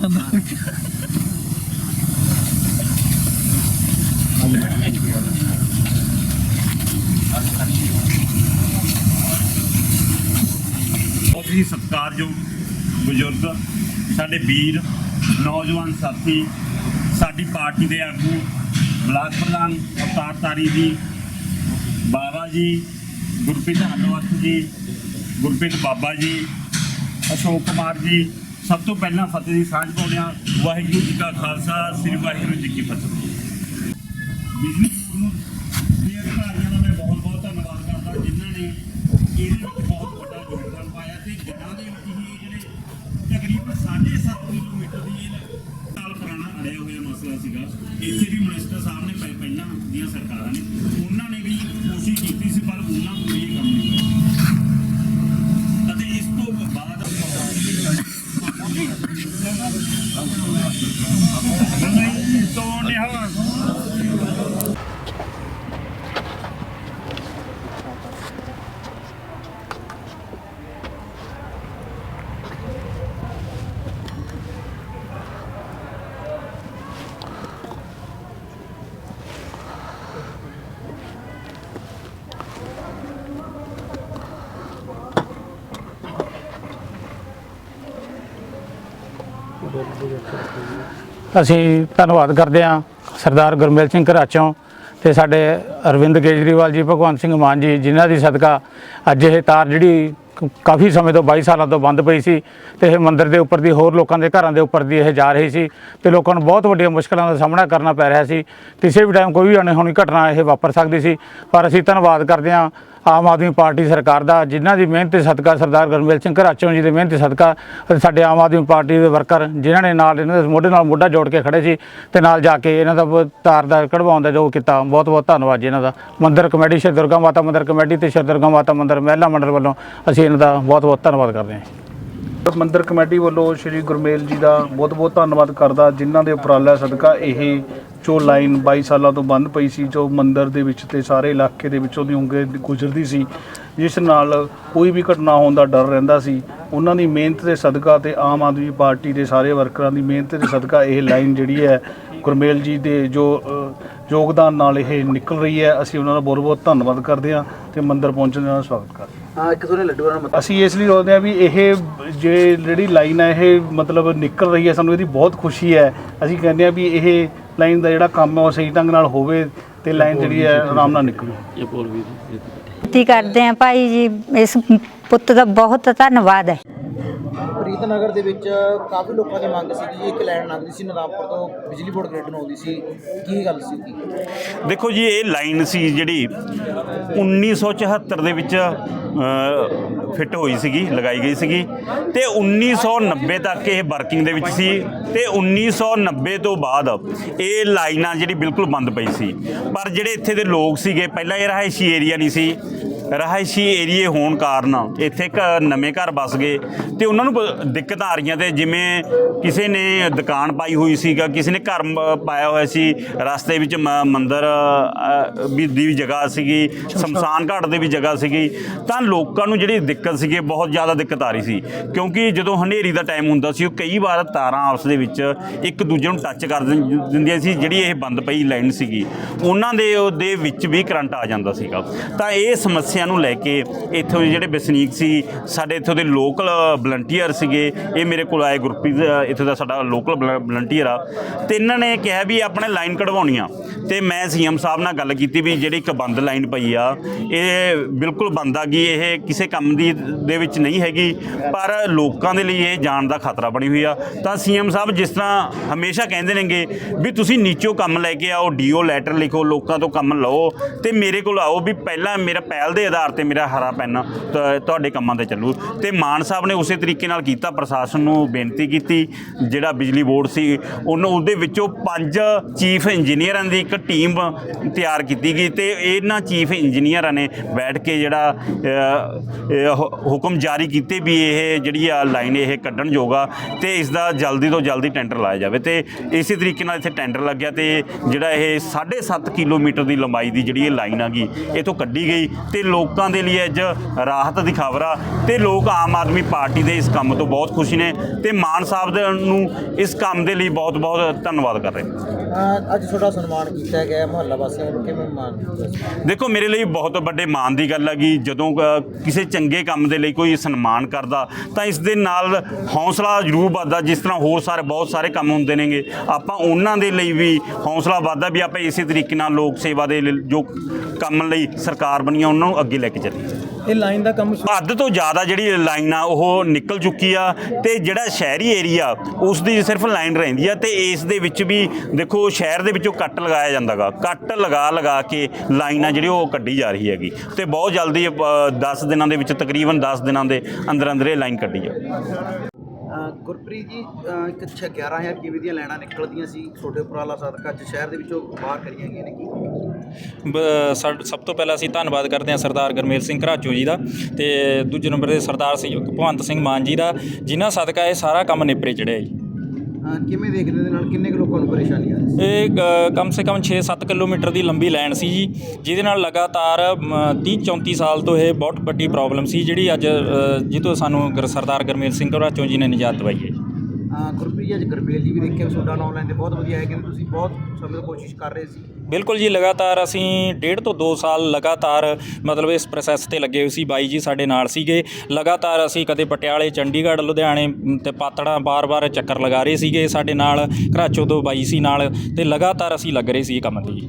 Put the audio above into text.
ਤਾਂ ਬਹੁਤ ਹੀ ਸਤਿਕਾਰਯੋਗ ਬਜ਼ੁਰਗ, ਸਾਡੇ ਵੀਰ, ਨੌਜਵਾਨ ਸਾਥੀ, ਸਾਡੀ ਪਾਰਟੀ ਦੇ ਆਗੂ, ਬਲਾਕ ਪ੍ਰਧਾਨ ਅਵਤਾਰ ਤਾਰੀ ਜੀ ਬਾਬਾ ਜੀ, ਗੁਰਪ੍ਰੀਤ ਹਲਵਤ ਜੀ, ਗੁਰਪ੍ਰੀਤ ਬਾਬਾ ਜੀ, ਅਸ਼ੋਕ ਕੁਮਾਰ ਜੀ ਸਭ ਤੋਂ ਪਹਿਲਾਂ ਫਤਿਹ ਦੀ ਸਾਂਝ ਪਾਉਂਦੇ ਹਾਂ। ਵਾਹਿਗੁਰੂ ਜੀ ਕਾ ਖਾਲਸਾ, ਸ੍ਰੀ ਵਾਹਿਗੁਰੂ ਜੀ ਕੀ ਫਤਿਹ। ਬਿਜਲੀ ਨੂੰ ਦੇ ਅਧਿਕਾਰੀਆਂ ਦਾ ਮੈਂ ਬਹੁਤ ਬਹੁਤ ਧੰਨਵਾਦ ਕਰਦਾ, ਜਿਨ੍ਹਾਂ ਨੇ ਇਹਦੇ ਵਿੱਚ ਬਹੁਤ ਵੱਡਾ ਯੋਗਦਾਨ ਪਾਇਆ ਤੇ ਜਿਨ੍ਹਾਂ ਦੇ ਵਿੱਚ ਹੀ ਜਿਹੜੇ ਤਕਰੀਬਨ 7.5 ਕਿਲੋਮੀਟਰ ਦੀ ਇਹ ਸਾਲ ਪੁਰਾਣਾ ਅੜਿਆ ਹੋਇਆ ਮਸਲਾ ਸੀਗਾ। ਇੱਥੇ ਵੀ ਮਿਨਿਸਟਰ ਸਾਹਿਬ ਨੇ ਪਹਿ- ਪਹਿਲਾਂ ਦੀਆਂ ਸਰਕਾਰਾਂ ਨੇ, ਉਹਨਾਂ ਨੇ ਵੀ ਕੋਸ਼ਿਸ਼ ਕੀਤੀ ਸੀ ਪਰ ਉਹਨਾਂ ਨੂੰ ਵੀ ਇਹ ਕੰਮ ਨਹੀਂ ਹੋਇਆ ਅਤੇ ਇਸ ਤੋਂ ਬਾਅਦ ਨਹੀਂ ਤੋਂ ਨਿਹਾਲ ਅਸੀਂ ਧੰਨਵਾਦ ਕਰਦੇ ਹਾਂ ਸਰਦਾਰ ਗੁਰਮੇਲ ਸਿੰਘ ਘਰਾਚੋਂ ਤੇ ਸਾਡੇ ਅਰਵਿੰਦ ਕੇਜਰੀਵਾਲ ਜੀ, ਭਗਵੰਤ ਸਿੰਘ ਮਾਨ ਜੀ, ਜਿਨ੍ਹਾਂ ਦੀ ਸਦਕਾ ਅੱਜ ਇਹ ਤਾਰ ਜਿਹੜੀ ਕਾਫੀ ਸਮੇਂ ਤੋਂ 22 ਸਾਲਾਂ ਤੋਂ ਬੰਦ ਪਈ ਸੀ ਤੇ ਇਹ ਮੰਦਿਰ ਦੇ ਉੱਪਰ ਦੀ, ਹੋਰ ਲੋਕਾਂ ਦੇ ਘਰਾਂ ਦੇ ਉੱਪਰ ਦੀ ਇਹ ਜਾ ਰਹੀ ਸੀ ਤੇ ਲੋਕਾਂ ਨੂੰ ਬਹੁਤ ਵੱਡੀਆਂ ਮੁਸ਼ਕਲਾਂ ਦਾ ਸਾਹਮਣਾ ਕਰਨਾ ਪੈ ਰਿਹਾ ਸੀ। ਕਿਸੇ ਵੀ ਟਾਈਮ ਕੋਈ ਵੀ ਅਣਹੋਣੀ ਘਟਨਾ ਇਹ ਵਾਪਰ ਸਕਦੀ ਸੀ। ਪਰ ਅਸੀਂ ਧੰਨਵਾਦ ਕਰਦੇ ਹਾਂ ਆਮ ਆਦਮੀ ਪਾਰਟੀ ਸਰਕਾਰ ਦਾ, ਜਿਨ੍ਹਾਂ ਦੀ ਮਿਹਨਤ ਤੇ ਸਦਕਾ ਸਰਦਾਰ ਗੁਰਮੇਲ ਸਿੰਘ ਘਰਾਚੋਂ ਜੀ ਦੀ ਮਿਹਨਤ ਤੇ ਸਦਕਾ ਅਤੇ ਸਾਡੇ ਆਮ ਆਦਮੀ ਪਾਰਟੀ ਦੇ ਵਰਕਰ, ਜਿਨ੍ਹਾਂ ਨੇ ਨਾਲ ਇਹਨਾਂ ਦੇ ਮੋਢੇ ਨਾਲ ਮੋਢਾ ਜੋੜ ਕੇ ਖੜੇ ਸੀ ਤੇ ਨਾਲ ਜਾ ਕੇ ਇਹਨਾਂ ਦਾ ਤਾਰ ਦਾ ਕਢਵਾਉਣ ਦਾ ਜੋ ਕੀਤਾ ਬਹੁਤ ਬਹੁਤ ਧੰਨਵਾਦ ਜੀ ਇਹਨਾਂ ਦਾ। ਮੰਦਿਰ ਕਮੇਟੀ, ਸ਼੍ਰੀ ਦੁਰਗਾ ਮਾਤਾ ਮੰਦਿਰ ਕਮੇਟੀ ਤੇ ਸ਼੍ਰੀ ਦੁਰਗਾ ਮਾਤਾ ਮੰਦਿਰ ਮਹਿਲਾ ਮੰਡਲ ਵੱਲੋਂ ਅਸੀਂ ਇਹਨਾਂ ਦਾ ਬਹੁਤ ਬਹੁਤ ਧੰਨਵਾਦ ਕਰਦੇ ਹਾਂ ਮੰਦਰ ਕਮੇਟੀ ਵੱਲੋਂ ਸ਼੍ਰੀ ਗੁਰਮੇਲ ਜੀ ਦਾ ਬਹੁਤ-ਬਹੁਤ ਧੰਨਵਾਦ ਕਰਦਾ, ਜਿਨ੍ਹਾਂ ਦੇ ਉਪਰਾਲਾ ਸਦਕਾ ਇਹ ਜੋ ਲਾਈਨ 22 ਸਾਲਾਂ ਤੋਂ ਬੰਦ ਪਈ ਸੀ, ਜੋ ਮੰਦਿਰ ਦੇ ਵਿੱਚ ਤੇ ਸਾਰੇ ਇਲਾਕੇ ਦੇ ਵਿੱਚੋਂ ਦੀ ਉਂਗੇ ਗੁਜ਼ਰਦੀ ਸੀ, ਜਿਸ ਨਾਲ ਕੋਈ ਵੀ ਘਟਨਾ ਹੋਣ ਦਾ ਡਰ ਰਹਿੰਦਾ ਸੀ, ਉਹਨਾਂ ਦੀ ਮਿਹਨਤ ਦੇ ਸਦਕਾ ਤੇ ਆਮ ਆਦਮੀ ਪਾਰਟੀ ਦੇ ਸਾਰੇ ਵਰਕਰਾਂ ਦੀ ਮਿਹਨਤ ਦੇ ਸਦਕਾ ਇਹ ਲਾਈਨ ਜਿਹੜੀ ਹੈ, ਗੁਰਮੇਲ ਜੀ ਦੇ ਜੋ ਯੋਗਦਾਨ ਨਾਲ ਇਹ ਨਿਕਲ ਰਹੀ ਹੈ। ਅਸੀਂ ਉਹਨਾਂ ਦਾ ਬਹੁਤ-ਬਹੁਤ ਧੰਨਵਾਦ ਕਰਦੇ ਹਾਂ ਤੇ ਮੰਦਿਰ ਪਹੁੰਚਣ ਦਾ ਸਵਾਗਤ ਕਰਦੇ ਹਾਂ। ਹਾਂ ਇੱਕ ਸੋਨੇ ਲੱਡੂ ਨਾਲ ਅਸੀਂ ਇਸ ਲਈ ਰੋਕਦੇ ਹਾਂ ਵੀ ਇਹ ਜੇ ਜਿਹੜੀ ਲਾਈਨ ਹੈ ਇਹ ਮਤਲਬ ਨਿਕਲ ਰਹੀ ਹੈ ਸਾਨੂੰ ਇਹਦੀ ਬਹੁਤ ਖੁਸ਼ੀ ਹੈ। ਅਸੀਂ ਕਹਿੰਦੇ ਹਾਂ ਵੀ ਇਹ ਲਾਈਨ ਦਾ ਜਿਹੜਾ ਕੰਮ ਹੈ ਉਹ ਸਹੀ ਢੰਗ ਨਾਲ ਹੋਵੇ ਤੇ ਲਾਈਨ ਜਿਹੜੀ ਹੈ ਆਰਾਮ ਨਾਲ ਨਿਕਲੇ। ਬੇਨਤੀ ਕਰਦੇ ਆ ਭਾਈ ਜੀ ਇਸ ਪੁੱਤ ਦਾ ਬਹੁਤ ਧੰਨਵਾਦ ਹੈ। ਪ੍ਰੀਤਨਗਰ ਦੇ ਵਿੱਚ ਕਾਫੀ ਲੋਕਾਂ ਦੀ ਮੰਗ ਸੀ ਕਿ ਇੱਕ ਲਾਈਨ ਲੰਘਦੀ ਸੀ ਨਦਾਪੁਰ ਤੋਂ, ਬਿਜਲੀ ਬੋਰਡ ਗ੍ਰਿਡ ਨੂੰ ਆਉਂਦੀ ਸੀ। ਕੀ ਗੱਲ ਸੀ ਕੀ? ਦੇਖੋ ਜੀ, ਇਹ ਲਾਈਨ ਸੀ ਜਿਹੜੀ 1974 ਦੇ ਵਿੱਚ ਫਿੱਟ ਹੋਈ ਸੀਗੀ, ਲਗਾਈ ਗਈ ਸੀਗੀ। ਤੇ 1990 ਤੱਕ ਇਹ ਵਰਕਿੰਗ ਦੇ ਵਿੱਚ ਸੀ। ਤੇ 1990 ਤੋਂ ਬਾਅਦ ਇਹ ਲਾਈਨਾਂ ਜਿਹੜੀ ਬਿਲਕੁਲ ਬੰਦ ਪਈ ਸੀ। ਪਰ ਜਿਹੜੇ ਇੱਥੇ ਦੇ ਲੋਕ ਸੀਗੇ, ਪਹਿਲਾਂ ਇਹ ਰਹਾਇਸ਼ੀ ਏਰੀਆ ਨਹੀਂ ਸੀ। ਰਹਾਇਸ਼ੀ ਏਰੀਏ ਹੋਣ ਕਾਰਨ ਇੱਥੇ ਇੱਕ ਨਵੇਂ ਘਰ ਬਸ ਗਏ ਤੇ ਉਹਨਾਂ ਨੂੰ ਬ- ਦਿੱਕਤਾਂ ਆ ਰਹੀਆਂ ਤੇ ਜਿਵੇਂ ਕਿਸੇ ਨੇ ਦੁਕਾਨ ਪਾਈ ਹੋਈ ਸੀਗਾ ਕਿਸੇ ਨੇ ਘਰ ਮ- ਪਾਇਆ ਹੋਇਆ ਸੀ ਰਸਤੇ ਵਿੱਚ ਮ- ਮੰਦਿਰ ਅ, ਵੀ ਦੀ ਵੀ ਜਗ੍ਹਾ ਸੀਗੀ ਸ਼ਮਸ਼ਾਨ ਘਾਟ ਦੇ ਵੀ ਜਗ੍ਹਾ ਸੀਗੀ ਤਾਂ ਲੋਕਾਂ ਨੂੰ ਜਿਹੜੀ ਦਿੱਕਤ ਸੀਗੀ ਬਹੁਤ ਜ਼ਿਆਦਾ ਦਿੱਕਤ ਆ ਰਹੀ ਸੀ ਕਿਉਂਕਿ ਜਦੋਂ ਹਨੇਰੀ ਦਾ ਟਾਈਮ ਹੁੰਦਾ ਸੀ ਉਹ ਕਈ ਵਾਰ ਤਾਰਾਂ ਆਪਸ ਦੇ ਵਿੱਚ ਇੱਕ ਦੂਜੇ ਨੂੰ ਟੱਚ ਕਰ ਦਿੰ- ਦਿੰਦੀਆਂ ਸੀ ਜਿਹੜੀ ਇਹ ਬੰਦ ਪਈ ਲਾਈਨ ਸੀਗੀ ਉਹਨਾਂ ਦੇ ਉਹਦੇ ਵਿੱਚ ਵੀ ਕਰੰਟ ਆ ਜਾਂਦਾ ਸੀਗਾ। ਤਾਂ ਇਹ ਸਮੱਸਿਆ ਨੂੰ ਲੈ ਕੇ ਇੱਥੋਂ ਦੇ ਜਿਹੜੇ ਵਸਨੀਕ ਸੀ, ਸਾਡੇ ਇੱਥੋਂ ਦੇ ਲੋਕਲ ਵਲੰਟੀਅਰ ਸੀਗੇ, ਇਹ ਮੇਰੇ ਕੋਲ ਆਏ ਗੁਰਪ੍ਰੀਤ ਇੱਥੋਂ ਦਾ ਸਾਡਾ ਲੋਕਲ ਵਲੰਟੀਅਰ ਆ। ਤੇ ਇਹਨਾਂ ਨੇ ਕਿਹਾ ਵੀ ਆਪਣੇ ਲਾਈਨ ਕਢਵਾਉਣੀ ਆ ਤੇ ਮੈਂ ਸੀਐਮ ਸਾਹਿਬ ਨਾਲ ਗੱਲ ਕੀਤੀ ਵੀ ਜਿਹੜੀ ਇੱਕ ਬੰਦ ਲਾਈਨ ਪਈ ਆ, ਇਹ ਬਿਲਕੁਲ ਬੰਦ ਆ ਗਈ, ਇਹ ਕਿਸੇ ਕੰਮ ਦੀ, ਦੇ ਵਿੱਚ ਨਹੀਂ ਹੈਗੀ, ਪਰ ਲੋਕਾਂ ਦੇ ਲਈ ਇਹ ਜਾਣ ਦਾ ਖਤਰਾ ਬਣੀ ਹੋਈ ਆ। ਤਾਂ ਸੀਐਮ ਸਾਹਿਬ ਜਿਸ ਤਰ੍ਹਾਂ ਹਮੇਸ਼ਾ ਕਹਿੰਦੇ ਨੇਗੇ ਵੀ ਤੁਸੀਂ ਨੀਚੋਂ ਕੰਮ ਲੈ ਕੇ ਆਓ, ਡੀਓ ਲੈਟਰ ਲਿਖੋ, ਲੋਕਾਂ ਤੋਂ ਕੰਮ ਲਓ, ਤੇ ਮੇਰੇ ਕੋਲ ਆਓ ਵੀ ਪਹਿਲਾਂ ਮੇਰਾ ਪਹਿਲ ਦੇ ਆਧਾਰ ਤੇ ਮੇਰਾ ਹਰਾ ਪੈਨ ਤੁਹਾਡੇ ਕੰਮਾਂ ਤੇ ਚੱਲੂ। ਤੇ ਮਾਨ ਸਾਹਿਬ ਨੇ ਉਸੇ ਤਰੀਕੇ ਨਾਲ ਕੀਤਾ, ਪ੍ਰਸ਼ਾਸਨ ਨੂੰ ਬੇਨਤੀ ਕੀਤੀ, ਜਿਹੜਾ ਬਿਜਲੀ ਬੋਰਡ ਸੀ, ਉਹਨੂੰ ਉਹਦੇ ਵਿੱਚੋਂ ਪੰਜ ਚੀਫ ਇੰਜੀਨੀਅਰਾਂ ਦੀ ਇੱਕ ਟੀਮ ਤਿਆਰ ਕੀਤੀ ਗਈ ਤੇ ਇਹਨਾਂ ਚੀਫ ਇੰਜੀਨੀਅਰਾਂ ਨੇ ਬੈਠ ਕੇ ਜਿਹੜਾ ਹੁਕਮ ਜਾਰੀ ਕੀਤੇ ਵੀ ਇਹ ਜਿਹੜੀ ਆ ਲਾਈਨ ਇਹ ਕੱਢਣ ਜੋਗਾ ਤੇ ਇਸ ਦਾ ਜਲਦੀ ਤੋਂ ਜਲਦੀ ਟੈਂਡਰ ਲਾਇਆ ਜਾਵੇ ਤੇ ਇਸੇ ਤਰੀਕੇ ਨਾਲ ਇੱਥੇ ਟੈਂਡਰ ਲੱਗਿਆ ਤੇ ਜਿਹੜਾ ਇਹ 7.5 ਕਿਲੋਮੀਟਰ ਦੀ ਲੰਬਾਈ ਦੀ ਜਿਹੜੀ ਇਹ ਲਾਈਨ ਆ ਆਗੀ ਇਥੋਂ ਕੱਢੀ ਗਈ ਤੇ ਲੋਕਾਂ ਦੇ ਲਈ ਅੱਜ ਰਾਹਤ ਦੀ ਖਬਰ ਆ ਤੇ ਲੋਕ ਆਮ ਆਦਮੀ ਪਾਰਟੀ ਦੇ ਇਸ ਕੰਮ ਤੋਂ ਬਹੁਤ ਖੁਸ਼ੀ ਨੇ ਤੇ ਮਾਨ ਸਾਹਿਬ ਨੂੰ ਇਸ ਕੰਮ ਦੇ ਲਈ ਬਹੁਤ ਬਹੁਤ ਧੰਨਵਾਦ ਕਰ ਰਹੇ ਅੱਜ ਤੁਹਾਡਾ ਸਨਮਾਨ ਕੀਤਾ ਗਿਆ ਮੁਹੱਲਾ ਵਾਸੀਆਂ ਨੂੰ। ਕਿਵੇਂ ਮਾਨ ਦੇਖੋ, ਮੇਰੇ ਲਈ ਬਹੁਤ ਵੱਡੇ ਮਾਣ ਦੀ ਗੱਲ ਹੈਗੀ ਜਦੋਂ ਕਿਸੇ ਚੰਗੇ ਕੰਮ ਦੇ ਲਈ ਕੋਈ ਸਨਮਾਨ ਕਰਦਾ, ਤਾਂ ਇਸ ਦੇ ਨਾਲ ਹੌਸਲਾ ਜ਼ਰੂਰ ਵੱਧਦਾ, ਜਿਸ ਤਰ੍ਹਾਂ ਹੋਰ ਸਾਰੇ, ਬਹੁਤ ਸਾਰੇ ਕੰਮ ਹੁੰਦੇ ਨੇਗੇ। ਆਪਾਂ ਉਹਨਾਂ ਦੇ ਲਈ ਵੀ ਹੌਸਲਾ ਵੱਧਦਾ ਵੀ ਆਪਾਂ ਇਸੇ ਤਰੀਕੇ ਨਾਲ ਲੋਕ ਸੇਵਾ ਦੇ ਜੋ ਕੰਮ ਲਈ ਸਰਕਾਰ ਬਣੀ ਆ, ਉਹਨਾਂ ਨੂੰ ਅੱਗੇ ਲੈ ਕੇ ਚੱਲੀਏ। ਇਹ ਲਾਈਨ ਦਾ ਕੰਮ ਅੱਧ ਤੋਂ ਜ਼ਿਆਦਾ ਜਿਹੜੀ ਲਾਈਨ ਆ, ਉਹ ਨਿਕਲ ਚੁੱਕੀ ਆ ਤੇ ਜਿਹੜਾ ਸ਼ਹਿਰੀ ਏਰੀਆ ਉਸ ਦੀ ਸਿਰਫ ਲਾਈਨ ਰਹਿੰਦੀ ਆ ਤੇ ਇਸ ਦੇ ਵਿੱਚ ਵੀ ਦੇਖੋ ਸ਼ਹਿਰ ਦੇ ਵਿੱਚੋਂ ਕੱਟ ਲਗਾਇਆ ਜਾਂਦਾਗਾ। ਕੱਟ ਲਗਾ ਲਗਾ ਕੇ ਲਾਈਨ ਆ ਜਿਹੜੀ ਉਹ ਕੱਢੀ ਜਾ ਰਹੀ ਹੈਗੀ। ਤੇ ਬਹੁਤ ਜਲਦੀ 10 ਦਿਨਾਂ ਦੇ ਵਿੱਚ, ਤਕਰੀਬਨ 10 ਦਿਨਾਂ ਦੇ ਅੰਦਰ ਅੰਦਰ ਇਹ ਲਾਈਨ ਕੱਢੀ ਆ। ਗੁਰਪ੍ਰੀਤ ਜੀ, ਅਹ ਇੱਕ ਛੇ 11000 ਕਿਵੇਂ ਦੀਆਂ ਲੈਣਾ ਨਿਕਲਦੀਆਂ ਸੀ ਛੋਟੇ ਉਪਰਾਲਾ ਸਦਕਾ ਅੱਜ ਸ਼ਹਿਰ ਦੇ ਵਿੱਚੋਂ ਬਾਹਰ ਕਰੀਆਂ ਗਈਆਂ ਨੇ। ਕੀ ਬ- ਸਾ- ਸਭ ਤੋਂ ਪਹਿਲਾਂ ਅਸੀਂ ਧੰਨਵਾਦ ਕਰਦੇ ਹਾਂ ਸਰਦਾਰ ਗਰਮੇਲ ਸਿੰਘ ਘਰਾਚੋ ਜੀ ਦਾ ਤੇ ਦੂਜੇ ਨੰਬਰ ਤੇ ਸਰਦਾਰ ਸਿੰਘ ਭਗਵੰਤ ਸਿੰਘ ਮਾਨ ਜੀ ਦਾ, ਜਿਨ੍ਹਾਂ ਸਦਕਾ ਇਹ ਸਾਰਾ ਕੰਮ ਨਿਪਰੇ ਚੜਿਆ ਜੀ। ਅਹ ਕਿਵੇਂ ਦੇਖਦੇ ਦੇ ਨਾਲ? ਕਿੰਨੇ ਕੁ ਲੋਕਾਂ ਨੂੰ ਪਰੇਸ਼ਾਨੀ ਆ ਰਹੀ ਸੀ? ਇਹ ਕ- ਕਮ ਸੇ ਕਮ 6-7 ਕਿਲੋਮੀਟਰ ਦੀ ਲੰਬੀ ਲਾਈਨ ਸੀ ਜੀ ਜਿਹਦੇ ਨਾਲ ਲਗਾਤਾਰ 30-34 ਸਾਲ ਤੋਂ ਇਹ ਬਹੁਤ ਵੱਡੀ ਪ੍ਰੋਬਲਮ ਸੀ ਜਿਹੜੀ ਅੱਜ ਅ, ਜਿਹ ਸਾਨੂੰ ਗਰ- ਸਰਦਾਰ ਗਰਮੇਲ ਸਿੰਘ ਘਰਾਚੋ ਜੀ ਨੇ ਨਿਜਾਤ ਦਵਾਈ ਹੈ ਗੁਰਪ੍ਰੀਤ ਜੀ ਅੱਜ ਜੀ ਵੀ ਦੇਖਿਆ ਵੀ ਤੁਹਾਡਾ ਆਨਲਾਈਨ ਤੇ ਬਹੁਤ ਵਧੀਆ ਹੈ ਕਿ ਤੁਸੀਂ ਬਹੁਤ ਸਮੇਂ ਤੋਂ ਕੋਸ਼ਿਸ਼ ਕਰ ਰਹੇ ਸੀ। ਬਿਲਕੁਲ ਜੀ ਲਗਾਤਾਰ ਅਸੀਂ ਡੇਢ ਤੋਂ 2 ਸਾਲ ਲਗਾਤਾਰ ਮਤਲਬ ਇਸ ਪ੍ਰੋਸੈਸ ਤੇ ਲੱਗੇ ਹੋਏ ਸੀ ਬਾਈ ਜੀ ਸਾਡੇ ਨਾਲ ਸੀਗੇ। ਲਗਾਤਾਰ ਅਸੀਂ ਕਦੇ ਪਟਿਆਲੇ ਚੰਡੀਗੜ੍ਹ ਲੁਧਿਆਣੇ ਮ, ਤੇ ਪਾਤੜਾ ਬਾਰ-ਬਾਰ ਚੱਕਰ ਲਗਾ ਰਹੇ ਸੀਗੇ ਸਾਡੇ ਨਾਲ ਘਰਾਚੋ ਤੋਂ ਬਾਈ ਸੀ ਨਾਲ ਤੇ ਲਗਾਤਾਰ ਅਸੀਂ ਲੱਗ ਰਹੇ ਸੀ ਇਹ ਕੰਮ ਤੇ ਜੀ।